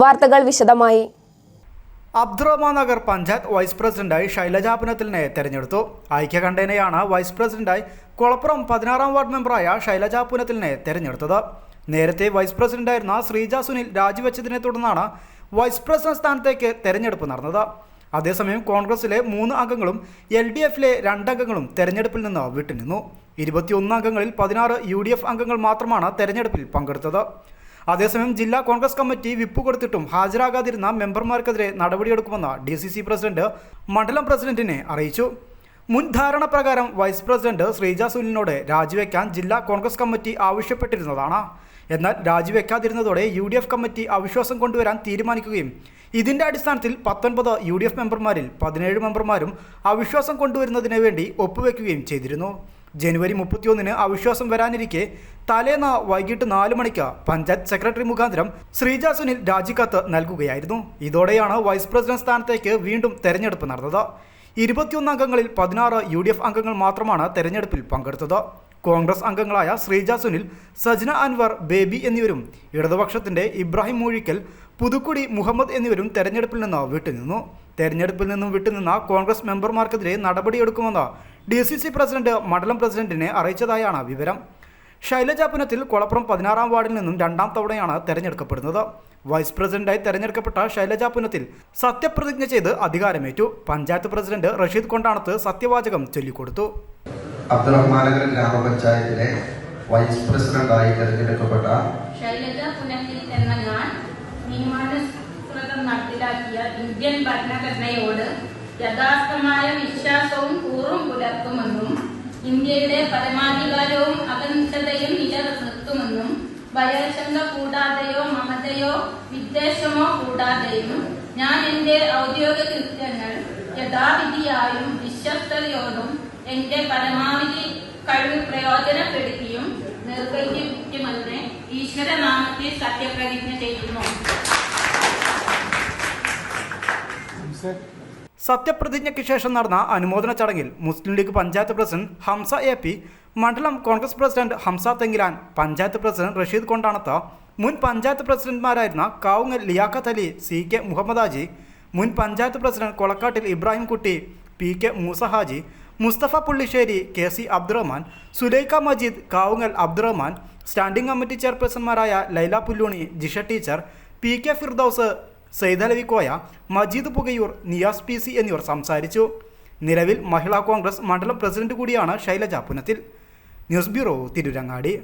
വാർത്തകൾ വിശദമായി. അബ്ദുറഹ്മാൻ നഗർ പഞ്ചായത്ത് വൈസ് പ്രസിഡന്റായി ശൈലജ പുനത്തിലിനെ തെരഞ്ഞെടുത്തു. ഐക്യകണ്ഠേനയാണ് വൈസ് പ്രസിഡന്റായി കുളപ്പുറം പതിനാറാം വാർഡ് മെമ്പറായ ശൈലജ പുനത്തിലിനെ തെരഞ്ഞെടുത്തത്. നേരത്തെ വൈസ് പ്രസിഡന്റായിരുന്ന ശ്രീജ സുനിൽ രാജിവെച്ചതിനെ തുടർന്നാണ് വൈസ് പ്രസിഡന്റ് സ്ഥാനത്തേക്ക് തെരഞ്ഞെടുപ്പ് നടന്നത്. അതേസമയം കോൺഗ്രസിലെ മൂന്ന് അംഗങ്ങളും എൽ ഡി എഫിലെ രണ്ടംഗങ്ങളും തെരഞ്ഞെടുപ്പിൽ നിന്ന് വിട്ടുനിന്നു. ഇരുപത്തിയൊന്ന് അംഗങ്ങളിൽ പതിനാറ് യു ഡി എഫ് അംഗങ്ങൾ മാത്രമാണ് തെരഞ്ഞെടുപ്പിൽ പങ്കെടുത്തത്. അതേസമയം ജില്ലാ കോൺഗ്രസ് കമ്മിറ്റി വിപ്പ് കൊടുത്തിട്ടും ഹാജരാകാതിരുന്ന മെമ്പർമാർക്കെതിരെ നടപടിയെടുക്കുമെന്ന് ഡി സി സി പ്രസിഡന്റ് മണ്ഡലം പ്രസിഡന്റിനെ അറിയിച്ചു. മുൻ ധാരണ പ്രകാരം വൈസ് പ്രസിഡന്റ് ശ്രീജ സുനിലിനോട് രാജിവെക്കാൻ ജില്ലാ കോൺഗ്രസ് കമ്മിറ്റി ആവശ്യപ്പെട്ടിരുന്നതാണ്. എന്നാൽ രാജിവെക്കാതിരുന്നതോടെ യു ഡി എഫ് കമ്മിറ്റി അവിശ്വാസം കൊണ്ടുവരാൻ തീരുമാനിക്കുകയും ഇതിന്റെ അടിസ്ഥാനത്തിൽ പത്തൊൻപത് യു ഡി എഫ് മെമ്പർമാരിൽ പതിനേഴ് മെമ്പർമാരും അവിശ്വാസം കൊണ്ടുവരുന്നതിന് വേണ്ടി ഒപ്പുവെക്കുകയും ചെയ്തിരുന്നു. ജനുവരി മുപ്പത്തിയൊന്നിന് അവിശ്വാസം വരാനിരിക്കെ തലേന്ന് വൈകിട്ട് നാല് മണിക്ക് പഞ്ചായത്ത് സെക്രട്ടറി മുഖാന്തരം ശ്രീജ സുനിൽ രാജിക്കത്ത് നൽകുകയായിരുന്നു. ഇതോടെയാണ് വൈസ് പ്രസിഡന്റ് സ്ഥാനത്തേക്ക് വീണ്ടും തെരഞ്ഞെടുപ്പ് നടന്നത്. ഇരുപത്തിയൊന്ന് അംഗങ്ങളിൽ പതിനാറ് യു അംഗങ്ങൾ മാത്രമാണ് തെരഞ്ഞെടുപ്പിൽ പങ്കെടുത്തത്. കോൺഗ്രസ് അംഗങ്ങളായ ശ്രീജ സുനിൽ സജ്ന അൻവർ ബേബി എന്നിവരും ഇടതുപക്ഷത്തിന്റെ ഇബ്രാഹിം മൂഴിക്കൽ പുതുക്കുടി മുഹമ്മദ് എന്നിവരും തെരഞ്ഞെടുപ്പിൽ നിന്ന് വിട്ടുനിന്നു. തെരഞ്ഞെടുപ്പിൽ നിന്നും വിട്ടുനിന്ന കോൺഗ്രസ് മെമ്പർമാർക്കെതിരെ നടപടിയെടുക്കുമെന്ന് ഡി സി സി പ്രസിഡന്റ് മണ്ഡലം പ്രസിഡന്റിനെ അറിയിച്ചതായാണ് വിവരം. ശൈലജ പുനത്തിൽ കുളപ്പുറം പതിനാറാം വാർഡിൽ നിന്നും രണ്ടാം തവണയാണ് തെരഞ്ഞെടുക്കപ്പെടുന്നത്. വൈസ് പ്രസിഡന്റായി തെരഞ്ഞെടുക്കപ്പെട്ട ശൈലജ പുനത്തിൽ സത്യപ്രതിജ്ഞ ചെയ്ത് അധികാരമേറ്റു. പഞ്ചായത്ത് പ്രസിഡന്റ് റഷീദ് കൊണ്ടാണത്ത് സത്യവാചകം ചൊല്ലിക്കൊടുത്തു. അബ്ദുറഹ്മാനഗർ ഗ്രാമപഞ്ചായത്തിലെ വൈസ് പ്രസിഡന്റായി തെരഞ്ഞെടുക്കപ്പെട്ട ശൈലജ പുനത്തിൽ എന്ന ഞാൻ നിയമാനുസൃതം നടപ്പിലാക്കിയ ഇന്ത്യൻ ഭരണഘടനയോട് യഥാർത്ഥമായ വിശ്വാസവും കൂറും പുലർത്തുമെന്നും ഇന്ത്യയുടെ പരമാധികാരവും അഖണ്ഡതയും നിലനിർത്തുമെന്നും ഭയശങ്ക കൂടാതെയോ മമതയോ വിദ്വേഷമോ കൂടാതെയും ഞാൻ എന്റെ ഔദ്യോഗിക കൃത്യങ്ങൾ യഥാവിധിയായും വിശ്വസ്തയോടും എന്റെ പരമാവധി കഴിവ് പ്രയോജനപ്പെടുത്തിയും നിർവഹിക്കുമെന്ന് ഈശ്വരനാമത്തിൽ സത്യപ്രതിജ്ഞ ചെയ്യുന്നു. സത്യപ്രതിജ്ഞയ്ക്ക് ശേഷം നടന്ന അനുമോദന ചടങ്ങിൽ Muslim League panchayat president Hamsa A P മണ്ഡലം കോൺഗ്രസ് പ്രസിഡന്റ് ഹംസ തെങ്കിലാൻ പഞ്ചായത്ത് പ്രസിഡന്റ് റഷീദ് കൊണ്ടാണത്ത് മുൻ പഞ്ചായത്ത് പ്രസിഡന്റ്മാരായിരുന്ന കാവുങ്ങൽ ലിയാഖത്ത് അലി സി കെ മുഹമ്മദ് ഹാജി മുൻ panchayat president Kolakkattil Ibrahim Kutty P K Moosa Haji Musthafa Pullissery K C Abdurahman Sulaikha Majeed Kavungal Abdurahman standing committee ചെയർപേഴ്സൺമാരായ Laila Pulluni Jisha teacher P K Firdous Saidalavi Koya Majeed Pukayoor Niyas P C എന്നിവർ സംസാരിച്ചു. നിലവിൽ മഹിളാ കോൺഗ്രസ് മണ്ഡലം president കൂടിയാണ് ശൈലജ പുനത്തിൽ. News bureau Tirurangadi.